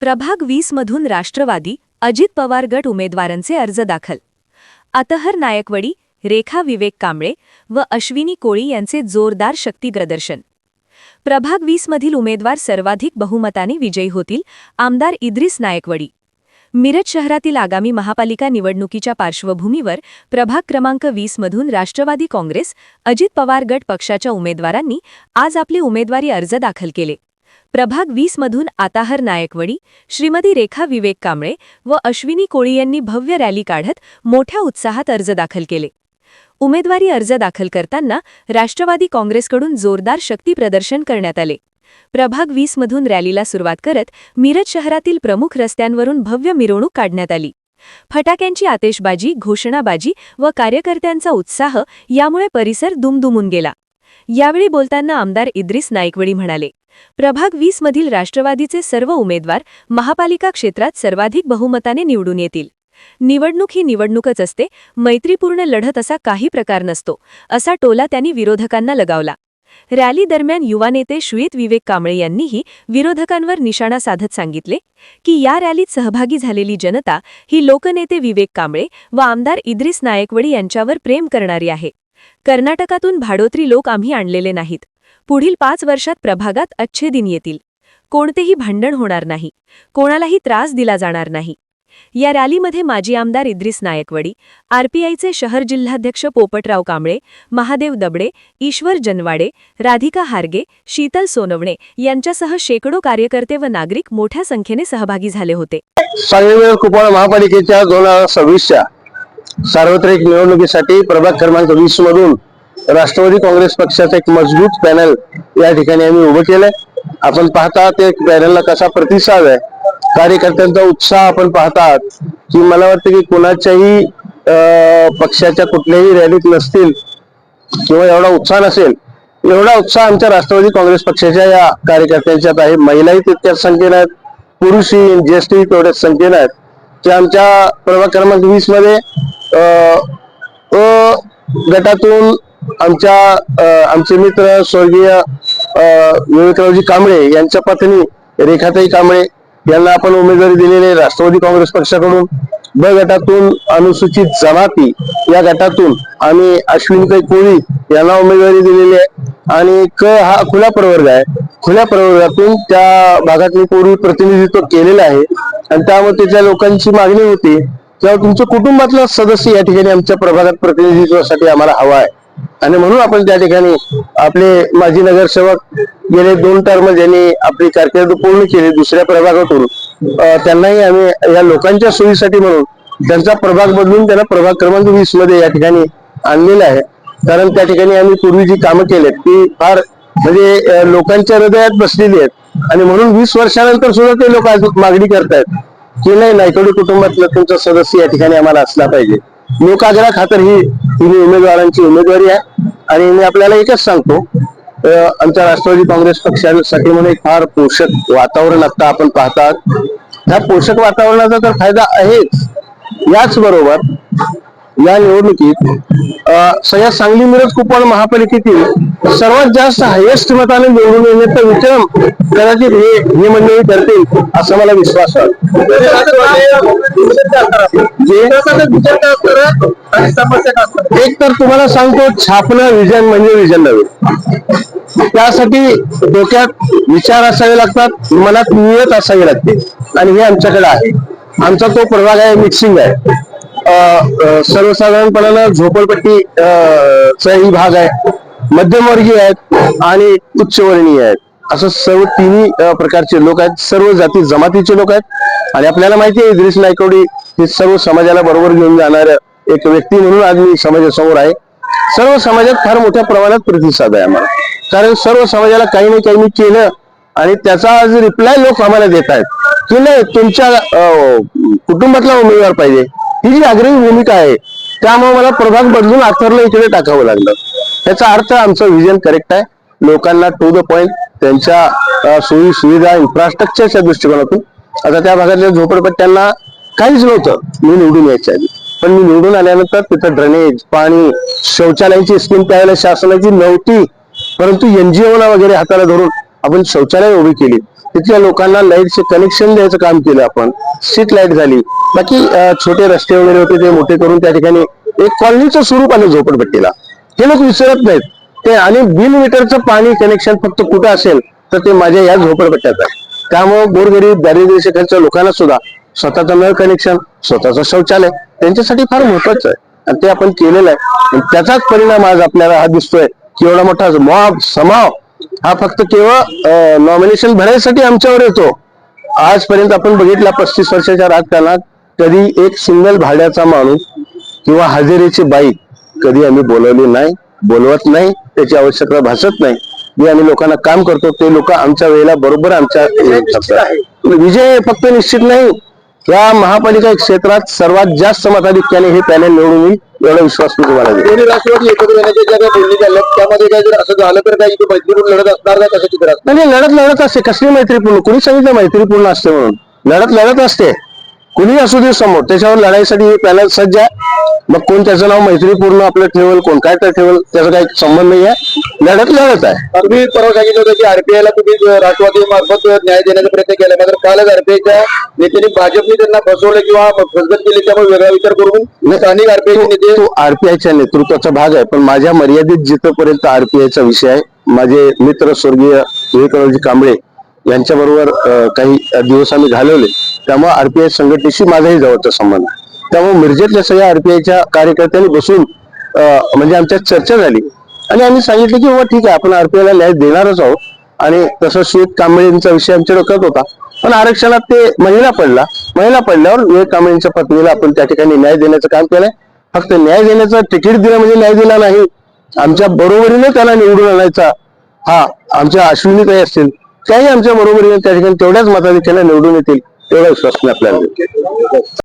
प्रभाग वीसमधून राष्ट्रवादी अजित पवार गट उमेदवारांचे अर्ज दाखल. अतहर नायकवडी रेखा विवेक कांबळे व अश्विनी कोळी यांचे जोरदार शक्तीप्रदर्शन प्रभाग वीसमधील उमेदवार सर्वाधिक बहुमताने विजयी होतील आमदार इद्रिस नायकवडी. मिरज शहरातील आगामी महापालिका निवडणुकीच्या पार्श्वभूमीवर प्रभाग क्रमांक वीसमधून राष्ट्रवादी काँग्रेस अजित पवार गट पक्षाच्या उमेदवारांनी आज आपले उमेदवारी अर्ज दाखल केले. प्रभाग वीसमधून आताहर नायकवडी श्रीमती रेखा विवेक कांबळे व अश्विनी कोळी यांनी भव्य रॅली काढत मोठ्या उत्साहात अर्ज दाखल केले. उमेदवारी अर्ज दाखल करताना राष्ट्रवादी काँग्रेसकडून जोरदार शक्ती प्रदर्शन करण्यात आले. प्रभाग वीसमधून रॅलीला सुरुवात करत मिरज शहरातील प्रमुख रस्त्यांवरून भव्य मिरवणूक काढण्यात आली. फटाक्यांची आतेशबाजी घोषणाबाजी व कार्यकर्त्यांचा उत्साह यामुळे परिसर दुमदुमून गेला. यावेळी बोलताना आमदार इद्रिस नाईकवडी म्हणाले प्रभाग वीस मधील राष्ट्रवादीचे सर्व उमेदवार महापालिका क्षेत्रात सर्वाधिक बहुमताने निवडून येतील. निवडणूक ही निवडणूकच असते मैत्रीपूर्ण लढत असा काही प्रकार नसतो असा टोला त्यांनी विरोधकांना लगावला. रॅली दरम्यान युवा नेते श्वेत विवेक कांबळे यांनीही विरोधकांवर निशाणा साधत सांगितले की या रॅलीत सहभागी झालेली जनता ही लोकनेते विवेक कांबळे व आमदार इद्रिस नायकवडी यांच्यावर प्रेम करणारी आहे. कर्नाटकातून भाडोत्री लोक आम्ही आणलेले नाहीत. पुढील पाच वर्षात प्रभागात अच्छे दिन येतील. कोणतेही भांडण होणार नाही. कोणालाही त्रास दिला जाणार नाही. या रॅलीमध्ये माजी आमदार इद्रिस नायकवडी आरपीआयचे शहर जिल्हाध्यक्ष पोपटराव कांबळे महादेव दबडे ईश्वर जनवाडे राधिका हारगे शीतल सोनवणे यांच्यासह शेकडो कार्यकर्ते व नागरिक मोठ्या संख्येने सहभागी झाले होते. सांगली कुपवाड महापालिकेच्या दोन हजार सव्वीसच्या सार्वत्रिक निवडणुकीसाठी प्रभाग क्रमांक वीस मधून राष्ट्रवादी काँग्रेस पक्षाचं एक मजबूत पॅनल या ठिकाणी आम्ही उभं केलंय. आपण पाहता ते पॅनलला कसा प्रतिसाद आहे कार्यकर्त्यांचा उत्साह आपण पाहतात की मला वाटतं की कुणाच्याही अं, पक्षाच्या कुठल्याही रॅलीत नसतील किंवा एवढा उत्साह नसेल एवढा उत्साह आमच्या राष्ट्रवादी काँग्रेस पक्षाच्या या कार्यकर्त्यांच्यात आहे. महिलाही तितक्याच संख्येनं आहेत पुरुषही ज्येष्ठही तेवढ्याच संख्येनं आहेत. ते आमच्या प्रभाग क्रमांक वीसमध्ये अं, अ गटातून आमच्या आमचे मित्र स्वर्गीय अं, विवेकरावजी कांबळे यांच्या पत्नी रेखाताई कांबळे यांना आपण उमेदवारी दिलेली आहे राष्ट्रवादी काँग्रेस पक्षाकडून. ब गटातून अनुसूचित जमाती या गटातून आम्ही अश्विनताई कोळी यांना उमेदवारी दिलेली आहे. आणि क हा खुला प्रवर्ग आहे. खुल्या प्रवर्गातून त्या भागात मी पूर्वी प्रतिनिधित्व केलेलं आहे. आणि त्यामुळे त्याच्या लोकांची मागणी होती. किंवा तुमच्या कुटुंबातला सदस्य या ठिकाणी आमच्या प्रभागात प्रतिनिधित्वासाठी आम्हाला हवा आहे. आणि म्हणून आपण त्या ठिकाणी आपले माजी नगरसेवक गेले दोन टर्म ज्यांनी आपली कारकीर्द पूर्ण केली दुसऱ्या प्रभागातून. त्यांनाही आम्ही या लोकांच्या सोयीसाठी म्हणून त्यांचा प्रभाग बदलून त्यांना प्रभाग क्रमांक वीसमध्ये या ठिकाणी आणलेला आहे. कारण त्या ठिकाणी आम्ही पूर्वी जी कामं केलेत ती फार म्हणजे लोकांच्या हृदयात बसलेली आहेत. आणि म्हणून वीस वर्षानंतर सुद्धा ते लोक आज मागणी करतायत की नाही नायकवडी कुटुंबातला तुमचा सदस्य या ठिकाणी आम्हाला असला पाहिजे. लोकाग्रह खातर ही तिन्ही उमेदवारांची उमेदवारी आहे. आणि मी आपल्याला एकच सांगतो आमच्या राष्ट्रवादी काँग्रेस पक्षासाठी म्हणून एक फार पोषक वातावरण आता आपण पाहतात. ह्या पोषक वातावरणाचा तर फायदा आहेच. याच बरोबर या निवडणुकीत अं, सगळ्या सांगली मिरज कुपवाड महापालिकेतील सर्वात जास्त हायेस्ट मताने निवडून येण्याचा विक्रम कदाचित हे हे मंडळी करतील असा मला विश्वास वाटतो एक तर तुम्हाला सांगतो छापणं विजन म्हणजे विजन नव्हे. त्यासाठी डोक्यात विचार असावे लागतात मनात नियत असावी लागते. आणि हे आमच्याकडे आहे. आमचा तो प्रभाग आहे मिक्सिंग आहे. अं, सर्वसाधारणपणानं झोपडपट्टी अं, चा ही भाग आहे. मध्यमवर्गीय आहेत आणि उच्चवर्णीय आहेत. असं सर्व तिन्ही प्रकारचे लोक आहेत. सर्व जाती जमातीचे लोक आहेत. आणि आपल्याला माहिती आहे इद्रिस नायकवडी हे सर्व समाजाला बरोबर घेऊन जाणार एक व्यक्ती म्हणून आज मी समाजासमोर आहे. सर्व समाजात फार मोठ्या प्रमाणात प्रतिसाद आहे आम्हाला. कारण सर्व समाजाला काही ना काही मी केलं आणि त्याचा आज रिप्लाय लोक आम्हाला देत आहेत. की नाही तुमच्या कुटुंबातला उमेदवार पाहिजे. ही जी आग्रही भूमिका आहे. त्यामुळे मला प्रभाग बदलून अथरला इकडे टाकावं लागलं. याचा अर्थ आमचं विजन करेक्ट आहे. लोकांना टू द पॉइंट त्यांच्या सोयी सुविधा इन्फ्रास्ट्रक्चरच्या दृष्टिकोनातून. आता त्या भागातल्या झोपडपट्ट्यांना काहीच नव्हतं. मी निवडून यायच्या आधी. पण मी निवडून आल्यानंतर तिथं ड्रेनेज पाणी शौचालयाची स्कीम त्यावेळेला शासनाची नव्हती. परंतु एनजीओना वगैरे हाताला धरून आपण शौचालय उभी केली. तिथल्या लोकांना लाईटचे कनेक्शन द्यायचं काम केलं आपण. स्ट्रीट लाइट झाली. बाकी छोटे रस्ते वगैरे होते ते मोठे करून त्या ठिकाणी एक कॉलनीचं स्वरूप आलं झोपडपट्टीला. हे लोक विसरत नाहीत. ते आणि बिल मीटरचं पाणी कनेक्शन फक्त कुठं असेल तर ते माझ्या या झोपडपट्ट्यात आहे. त्यामुळे गोरगरीब दारिद्र्य लोकांना सुद्धा स्वतःचं नळ कनेक्शन स्वतःचं शौचालय त्यांच्यासाठी फार महत्वाचं आहे. आणि ते आपण केलेलं आहे. त्याचाच परिणाम आज आपल्याला हा दिसतोय. की एवढा मोठा मॉब समाव हा फक्त केवळ नॉमिनेशन भरायसाठी आमच्यावर येतो. आजपर्यंत आपण बघितला पस्तीस वर्षाच्या राजकारणात कधी एक सिंगल भाड्याचा माणूस किंवा हजेरीची बाई कधी आम्ही बोलवली नाही बोलवत नाही त्याची आवश्यकता भासत नाही. जे आम्ही लोकांना काम करतो ते लोक आमच्या वेळेला बरोबर आमच्या विजय फक्त निश्चित नाही. या महापालिका क्षेत्रात सर्वात जास्त मताधिक्याने हे पॅनल निवडून येईल. एवढा विश्वास मी तुम्हाला देतो. दोन्ही राष्ट्रवादी एकत्र येण्याच्या ज्या काही बोलणी चालल्या त्यामध्ये काय जर असं झालं तर काही इथे मैत्रीपूर्ण लढत असणार का कशाची तर असणार? नाही नाही, लढत लढत असते कसली मैत्रीपूर्ण? कुणी सांगितलं मैत्रीपूर्ण असते म्हणून? लढत लढत असते. कुणी असू दे समोर. त्याच्यावर लढाईसाठी हे पॅनल सज्ज आहे. मग कोण त्याचं नाव मैत्रीपूर्ण आपलं ठेवल कोण काय तर ठेवल त्याचा काही संबंध नाही आहे. लढत लढत आहे. तुम्ही परवा सांगितलं होतं की आरपीआय ला तुम्ही राष्ट्रवादी मार्फत न्याय देण्याचा प्रयत्न केला. मात्र कालच आरपीआयच्या नेत्यांनी भाजपने त्यांना फसवलं किंवा फसगत केली त्यामुळे वेगळा विचार करून स्थानिक आरपीआयचे नेते तो आरपीआयच्या नेतृत्वाचा भाग आहे पण माझ्या मर्यादित जिथपर्यंत आरपीआयचा विषय आहे माझे मित्र स्वर्गीय विवेकानंदजी कांबळे यांच्याबरोबर काही दिवस आम्ही घालवले. त्यामुळे आरपीआय संघटनेशी माझाही जवळचा संबंध त्यामुळे मिरजेतल्या सगळ्या आरपीआयच्या कार्यकर्त्यांनी बसून म्हणजे आमच्यात चर्चा झाली. आणि आम्ही सांगितलं की बाबा ठीक आहे आपण आरपीआयला न्याय देणारच आहोत. आणि तसं श्वेत कांबळेंचा विषय आमच्या डोक्यात होता. पण आरक्षणात ते महिला पडला. महिला पडल्यावर विवेक कांबळेंच्या पत्नीला आपण त्या ठिकाणी न्याय देण्याचं काम केलंय. फक्त न्याय देण्याचं तिकीट दिलं म्हणजे न्याय दिला नाही. आमच्या बरोबरीने त्याला निवडून आणायचा हा आमच्या अश्विनीताई असतील. त्याही आमच्या बरोबरीने त्या ठिकाणी तेवढ्याच मताधिक्याने निवडून येतील तेवढा विश्वास मी आपल्याला